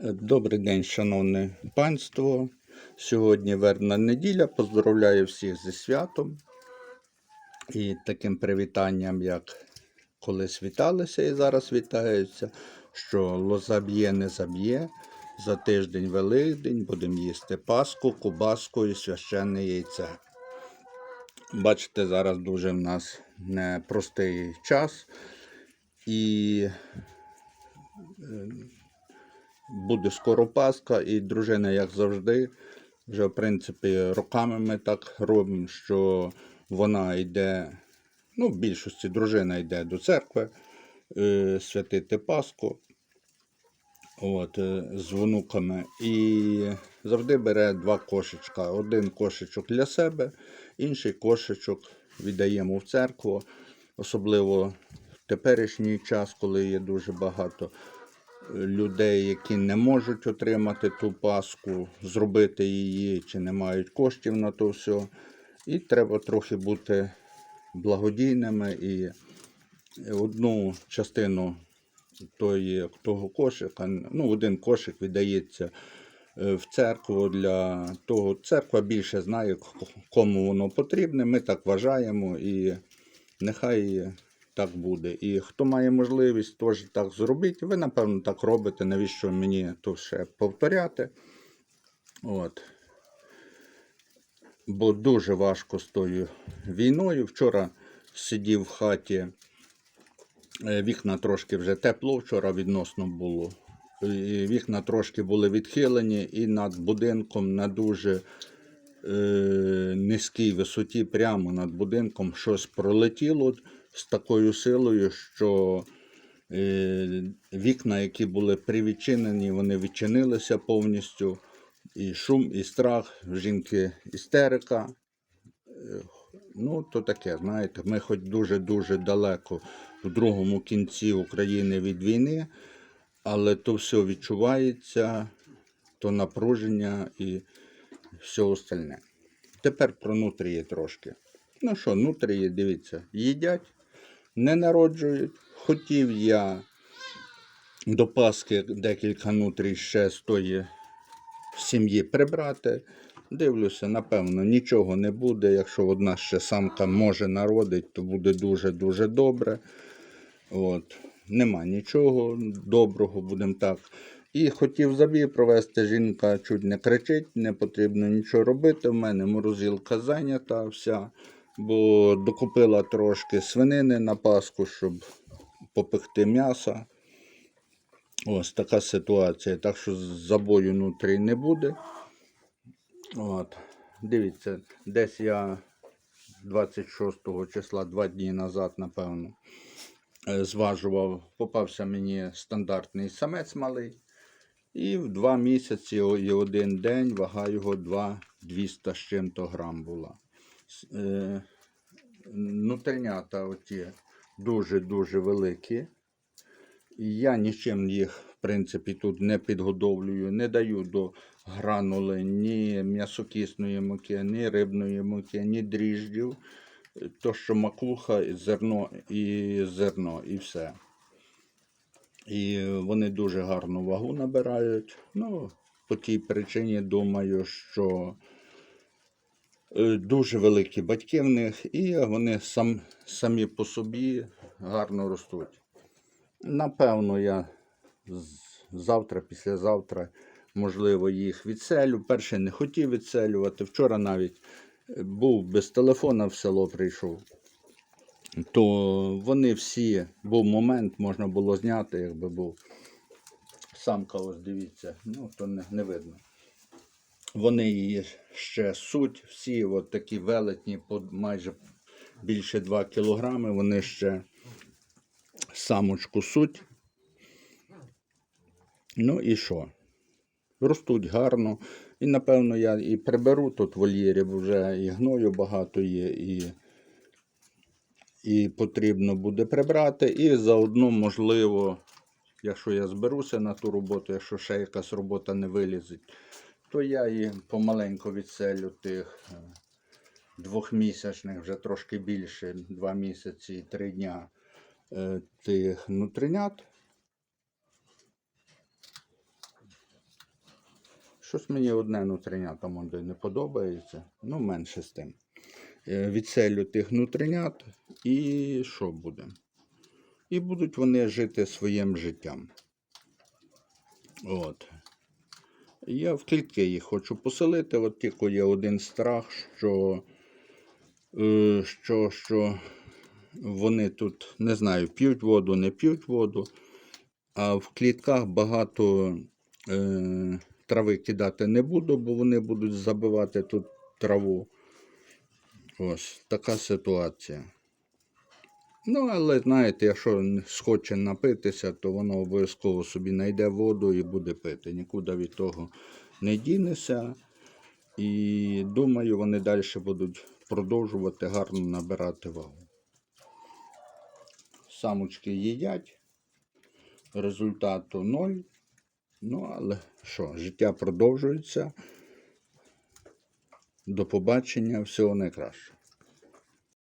Добрий день, шановне панство. Сьогодні вербна неділя. Поздравляю всіх зі святом і таким привітанням, як колись віталися і зараз вітаються, що лоза б'є, не заб'є. За тиждень Великдень будемо їсти паску, кубаску і священне яйце. Бачите, зараз дуже в нас непростий час. І буде скоро Пасха, і дружина, як завжди, вже в принципі роками ми так робимо, що вона йде, ну, в більшості дружина йде до церкви е, святити Пасху. От, е, з внуками. І завжди бере два кошечка. Один кошечок для себе, інший кошечок віддаємо в церкву, особливо в теперішній час, коли є дуже багато людей, які не можуть отримати ту паску, зробити її, чи не мають коштів на то все. І треба трохи бути благодійними і одну частину тої, того кошика, ну, один кошик віддається е, в церкву для того. Церква більше знає, кому воно потрібне. Ми так вважаємо і нехай так буде. І хто має можливість теж так зробити, ви, напевно, так робите. Навіщо мені то ще повторяти? От. Бо дуже важко з тою війною. Вчора сидів в хаті. Е, Вікна трошки вже тепло вчора відносно було. І Вікна трошки були відхилені, і над будинком на дуже низькій висоті, прямо над будинком, щось пролетіло з такою силою, що е, вікна, які були привідчинені, вони відчинилися повністю. І шум, і страх, жінки істерика. Ну, то таке, знаєте, ми хоч дуже-дуже далеко в другому кінці України від війни, але то все відчувається, то напруження і все остальне. Тепер про нутрії трошки. Ну що, нутрії, дивіться, їдять, не народжують. Хотів я до Пасхи декілька нутрій ще з тої сім'ї прибрати. Дивлюся, напевно, нічого не буде. Якщо одна ще самка може народити, то буде дуже-дуже добре. От. Нема нічого доброго, будемо так. І хотів забій провести, жінка чуть не кричить, не потрібно нічого робити. В мене морозилка зайнята вся, бо докупила трошки свинини на Пасху, щоб попекти м'яса. Ось така ситуація. Так що забою внутрі не буде. От. Дивіться, десь я 26 числа, два дні назад, напевно, е, зважував, попався мені стандартний самець малий. І в два місяці і один день вага його 2 200 з чим-то грам була. Е, оті дуже-дуже великі. Я нічим їх, в принципі, тут не підгодовлюю, не даю до гранули ні м'ясокисної муки, ні рибної муки, ні дріждів. То, що макуха, зерно і зерно, і все. І вони дуже гарну вагу набирають. Ну, по тій причині думаю, що е, дуже великі батьки в них, і вони сам, самі по собі гарно ростуть. Напевно, я завтра, післязавтра, можливо, їх відселю. Перше не хотів відселювати. Вчора навіть е, був без телефона в село прийшов. То вони всі, був момент, можна було зняти, якби був. Самка, ось дивіться, ну то не, не видно. Вони її ще суть, всі от такі велетні, майже більше 2 кілограми, вони ще самочку суть. Ну і що? Ростуть гарно. І напевно я і приберу тут вольєрів, вже і гною багато є, і, і потрібно буде прибрати. І заодно, можливо, якщо я зберуся на ту роботу, якщо ще якась робота не вилізить, то я її помаленьку відселю тих е, двохмісячних, вже трошки більше, два місяці і три дня е, тих нутринят. Щось мені одне нутриня там не подобається. Ну, менше з тим. Е, Відселю тих нутринят і що буде? І будуть вони жити своїм життям. От. Я в клітки їх хочу поселити, от тільки є один страх, що, е, що, що вони тут, не знаю, п'ють воду, не п'ють воду, а в клітках багато е, трави кидати не буду, бо вони будуть забивати тут траву. Ось така ситуація. Ну, але знаєте, якщо схоче напитися, то воно обов'язково собі знайде воду і буде пити. Нікуди від того не дінеся. І думаю, вони далі будуть продовжувати гарно набирати вагу. Самочки їдять, результату ноль. Ну, але що, життя продовжується. До побачення, всього найкращого.